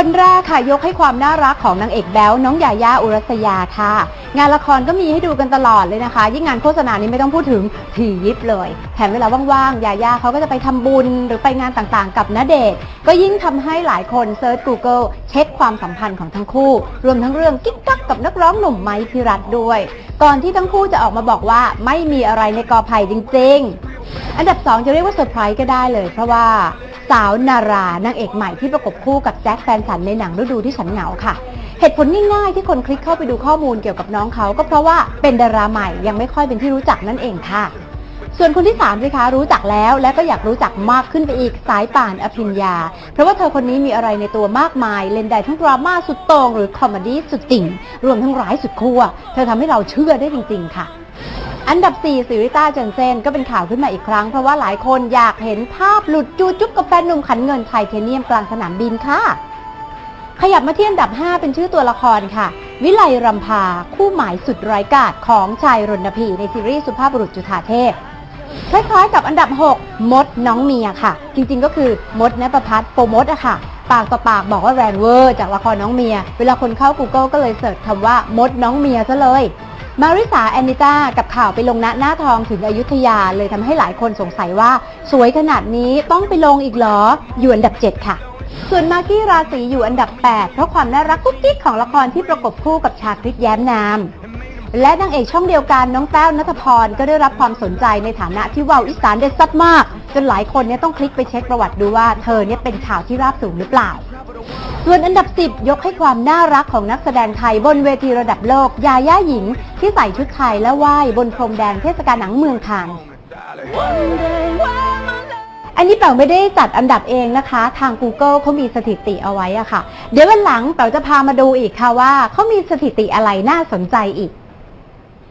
คนแรกค่ะยกให้ความน่ารักของนางเอกแบ๊วน้องยาย่าอุรัสยาค่ะ งานละครก็มีให้ดูกันตลอดเลยนะคะ ยิ่งงานโฆษณานี้ไม่ต้องพูดถึงถี่ยิบเลยแถมเวลาว่างๆยาย่าเขาก็จะไปทำบุญหรือไปงานต่างๆ กับณเดชน์ก็ยิ่งทำให้หลายคนเซิร์ช Google เช็คความสัมพันธ์ของทั้งคู่ รวมทั้งเรื่องกิ๊กกักกับนักร้องหนุ่มไมค์พิรัตด้วย ก่อนที่ทั้งคู่จะออกมาบอกว่าไม่มีอะไรในกอไผ่จริง ๆ อันดับ 2 จะเรียกว่าเซอร์ไพรส์ก็ได้เลยเพราะว่า สาวนารา นางเอกใหม่ที่ประกบคู่กับแจ็คแฟนฉันในหนังฤดูที่ฉันเหงาค่ะ เหตุผลง่ายๆที่คนคลิกเข้าไปดูข้อมูลเกี่ยวกับน้องเขาก็เพราะว่าเป็นดาราใหม่ยังไม่ค่อยเป็นที่รู้จักนั่นเองค่ะ ส่วนคนที่3สิคะรู้จักแล้วและก็อยากรู้จักมากขึ้นไปอีกสายป่านอภิญญา เพราะว่าเธอคนนี้มีอะไรในตัวมากมาย เล่นได้ทั้งดราม่าสุดโต่งหรือคอมเมดี้สุดติ่ง รวมทั้งร้ายสุดขั้วเธอทำให้เราเชื่อได้จริง ๆ ค่ะ อันดับ 4 ซิริต้าเจนเซนก็เป็นข่าวขึ้นมาอีกครั้ง เพราะว่าหลายคนอยากเห็นภาพหลุดจูจุ๊บกับแฟนหนุ่มขันเงินไทเทเนียมกลางสนามบินค่ะ ขยับมาที่อันดับ 5 เป็นชื่อตัวละครค่ะ วิไลรำพา คู่หมายสุดร้ายกาจของชายรณพีในซีรีส์สุภาพบุรุษจุฑาเทพคล้ายๆกับอันดับ 6 มดน้องเมียค่ะ จริงๆก็คือมดนประพัฒน์โปมดอะค่ะ ปากต่อปากบอกว่าแรงเวอร์จากละครน้องเมีย เวลาคนเข้า Google ก็เลยเสิร์ชคำว่ามดน้องเมียซะเลย มาริสาแอนนิต้ากับข่าวไปลงณหน้าทองถึงอยุธยาเลยทำให้หลายคนสงสัยว่า สวยขนาดนี้ต้องไปลงอีกเหรอ อยู่อันดับ 7 ค่ะ ส่วนมากกี้ราศีอยู่อันดับ 8 เพราะความน่ารักกุ๊กกิ๊กของละครที่ประกบคู่กับชาคริตแย้มนาม และนางเอกช่องเดียวกันน้องแต้วนัทพรก็ได้รับความสนใจในฐานะที่เว้าอีสานได้ซัดมาก จนหลายคนเนี่ยต้องคลิกไปเช็คประวัติดูว่าเธอเนี่ยเป็นข่าวที่ราบสูงหรือเปล่า ส่วนอันดับ 10 ยกให้ความน่ารักของนักแสดงไทยบนเวทีระดับโลก ยาย่าหญิง ที่ใส่ชุดไทยและไหว้บนพรมแดงเทศกาลหนังเมืองคานอันนี้แป๋วไม่ได้จัดอันดับเองนะคะ ทาง Google เขามีสถิติเอาไว้อะค่ะ เดี๋ยววันหลังแป๋วจะพามาดูอีกค่ะว่าเขามีสถิติอะไรน่าสนใจอีก